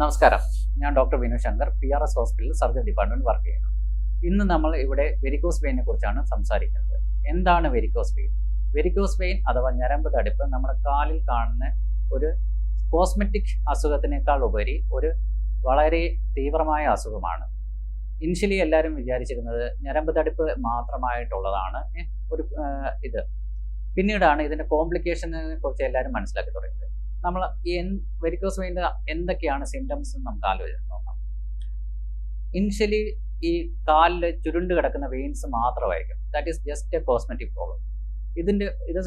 നമസ്കാരം. ഞാൻ doctor Vinu Shankar P R S ഹോസ്പിറ്റലിൽ സർജറി ഡിപ്പാർട്ട്മെന്റ് വർക്ക് ചെയ്യുന്നു. ഇന്ന് നമ്മൾ ഇവിടെ വെരിക്കോസ് വെയിനെ കുറിച്ചാണ് സംസാരിക്കുന്നത്. എന്താണ് വെരിക്കോസ് വെയിൻ വെരിക്കോസ് വെയിൻ അഥവാ ഞരമ്പ് തടിപ്പ് നമ്മുടെ കാലിൽ കാണുന്ന ഒരു കോസ്മെറ്റിക് അസുഖത്തിനേക്കാൾ ഉപരി ഒരു വളരെ തീവ്രമായ അസുഖമാണ്. ഇനിഷ്യലി എല്ലാവരും വിചാരിച്ചിരുന്നത് ഞരമ്പ് തടിപ്പ് മാത്രമായിട്ടുള്ളതാണ് ഒരു ഇത്. പിന്നീടാണ് ഇതിന്റെ കോംപ്ലിക്കേഷനെ കുറിച്ച് എല്ലാവരും മനസ്സിലാക്കി തുടങ്ങിയത്. നമ്മൾ വെരിക്കോസ് വെയിന്റെ എന്തൊക്കെയാണ് സിംറ്റംസ് എന്ന് നമുക്ക് ആലോചിച്ച് നോക്കാം. ഇനിഷ്യലി ഈ കാലിൽ ചുരുണ്ട് കിടക്കുന്ന വെയിൻസ് മാത്രമായിരിക്കും. That is just a cosmetic problem ഇതിന്റെ ഇത്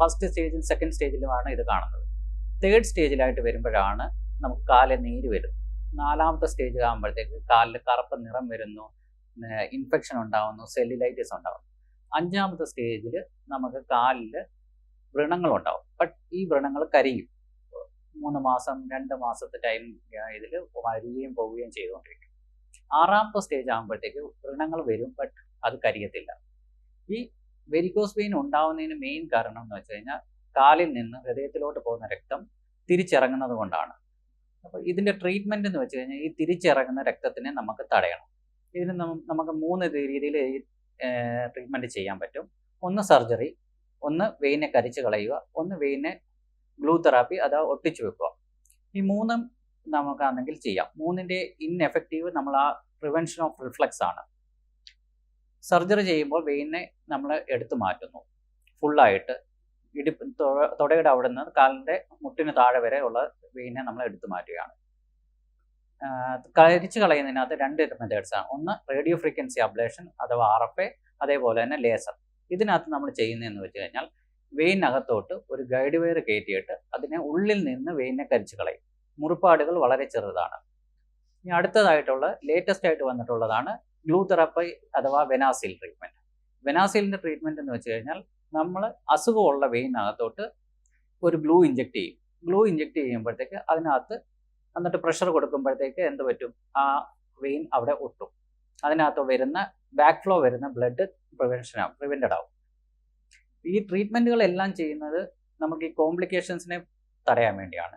ഫസ്റ്റ് സ്റ്റേജിൽ സെക്കൻഡ് സ്റ്റേജിലുമാണ് ഇത് കാണുന്നത്. തേർഡ് സ്റ്റേജിലായിട്ട് വരുമ്പോഴാണ് നമുക്ക് കാലിൽ നീര് വരുന്നത്. നാലാമത്തെ സ്റ്റേജ് ആകുമ്പോഴത്തേക്ക് കാലിൽ കറുപ്പ് നിറം വരുന്നു ഇൻഫെക്ഷൻ ഉണ്ടാവുന്നു സെല്ലുലൈറ്റിസ് ഉണ്ടാവുന്നു. അഞ്ചാമത്തെ സ്റ്റേജിൽ നമുക്ക് കാലിൽ വ്രണങ്ങളുണ്ടാവും ബട്ട് ഈ വ്രണങ്ങൾ കരിയും. മൂന്ന് മാസം രണ്ട് മാസത്തെ ടൈം ഇതിൽ വരികയും പോവുകയും ചെയ്തുകൊണ്ടിരിക്കും. ആറാമത്തെ സ്റ്റേജ് ആകുമ്പോഴത്തേക്ക് വ്രണങ്ങൾ വരും ബട്ട് അത് കരിയത്തില്ല. ഈ വെരിക്കോസ് വെയിൻ ഉണ്ടാവുന്നതിന് മെയിൻ കാരണം എന്ന് വെച്ച് കഴിഞ്ഞാൽ കാലിൽ നിന്ന് ഹൃദയത്തിലോട്ട് പോകുന്ന രക്തം തിരിച്ചിറങ്ങുന്നത് കൊണ്ടാണ്. അപ്പോൾ ഇതിന്റെ ട്രീറ്റ്മെന്റ് എന്ന് വെച്ച് കഴിഞ്ഞാൽ ഈ തിരിച്ചിറങ്ങുന്ന രക്തത്തിനെ നമുക്ക് തടയണം. ഇതിന് നമുക്ക് മൂന്ന് രീതിയിൽ ട്രീറ്റ്മെന്റ് ചെയ്യാൻ പറ്റും. ഒന്ന് സർജറി ഒന്ന് വെയിനെ കരിച്ച് കളയുക ഒന്ന് വെയിനെ ഗ്ലൂ തെറാപ്പി അഥവാ ഒട്ടിച്ചു വെക്കുക. ഈ മൂന്നും നമുക്കാണെങ്കിൽ ചെയ്യാം. മൂന്നിന്റെ ഇൻഎഫക്റ്റീവ് നമ്മൾ ആ പ്രിവെൻഷൻ ഓഫ് റിഫ്ലക്സ് ആണ്. സർജറി ചെയ്യുമ്പോൾ വെയിനെ നമ്മൾ എടുത്തു മാറ്റുന്നു. ഫുള്ളായിട്ട് ഇടുപ്പ് തുടയുടെ അവിടെ നിന്ന് കാലിന്റെ മുട്ടിന് താഴെ വരെ ഉള്ള വെയിനെ നമ്മൾ എടുത്തു മാറ്റുകയാണ്. കരിച്ച് കളയുന്നതിനകത്ത് രണ്ട് മെത്തേഡ്സ് ആണ്. ഒന്ന് റേഡിയോ ഫ്രീക്വൻസി അബ്ലേഷൻ അഥവാ ആർ എഫ് എ അതേപോലെ തന്നെ ലേസർ ഇതിനകത്ത് നമ്മൾ ചെയ്യുന്നതെന്ന് വെച്ച് കഴിഞ്ഞാൽ വെയിനകത്തോട്ട് ഒരു ഗൈഡ് വയർ കയറ്റിയിട്ട് അതിനെ ഉള്ളിൽ നിന്ന് വെയിനെ കരിച്ചു കളയും. മുറിപ്പാടുകൾ വളരെ ചെറുതാണ്. ഇനി അടുത്തതായിട്ടുള്ള ലേറ്റസ്റ്റ് ആയിട്ട് വന്നിട്ടുള്ളതാണ് ഗ്ലൂ തെറാപ്പി അഥവാ വെനാസിൽ ട്രീറ്റ്മെന്റ് വെനാസിലിന്റെ ട്രീറ്റ്മെന്റ് എന്ന് വെച്ച് കഴിഞ്ഞാൽ നമ്മൾ അസുഖമുള്ള വെയിനകത്തോട്ട് ഒരു ഗ്ലൂ ഇഞ്ചെക്ട് ചെയ്യും. ഗ്ലൂ ഇഞ്ചെക്ട് ചെയ്യുമ്പോഴത്തേക്ക് അതിനകത്ത് എന്നിട്ട് പ്രഷർ കൊടുക്കുമ്പോഴത്തേക്ക് എന്ത് പറ്റും? ആ വെയിൻ അവിടെ ഒട്ടും. അതിനകത്ത് വരുന്ന ബാക്ക് ഫ്ലോ വരുന്ന ബ്ലഡ് പ്രിവെൻഷൻ ആവും പ്രിവെന്റഡ് ആവും. ഈ ട്രീറ്റ്മെന്റുകളെല്ലാം ചെയ്യുന്നത് നമുക്ക് ഈ കോംപ്ലിക്കേഷൻസിനെ തടയാൻ വേണ്ടിയാണ്.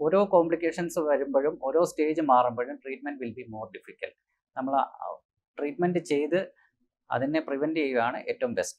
ഓരോ കോംപ്ലിക്കേഷൻസ് വരുമ്പോഴും ഓരോ stage മാറുമ്പോഴും treatment will be more difficult നമ്മൾ ട്രീറ്റ്മെന്റ് ചെയ്ത് അതിനെ പ്രിവെന്റ് ചെയ്യുകയാണ് ഏറ്റവും ബെസ്റ്റ്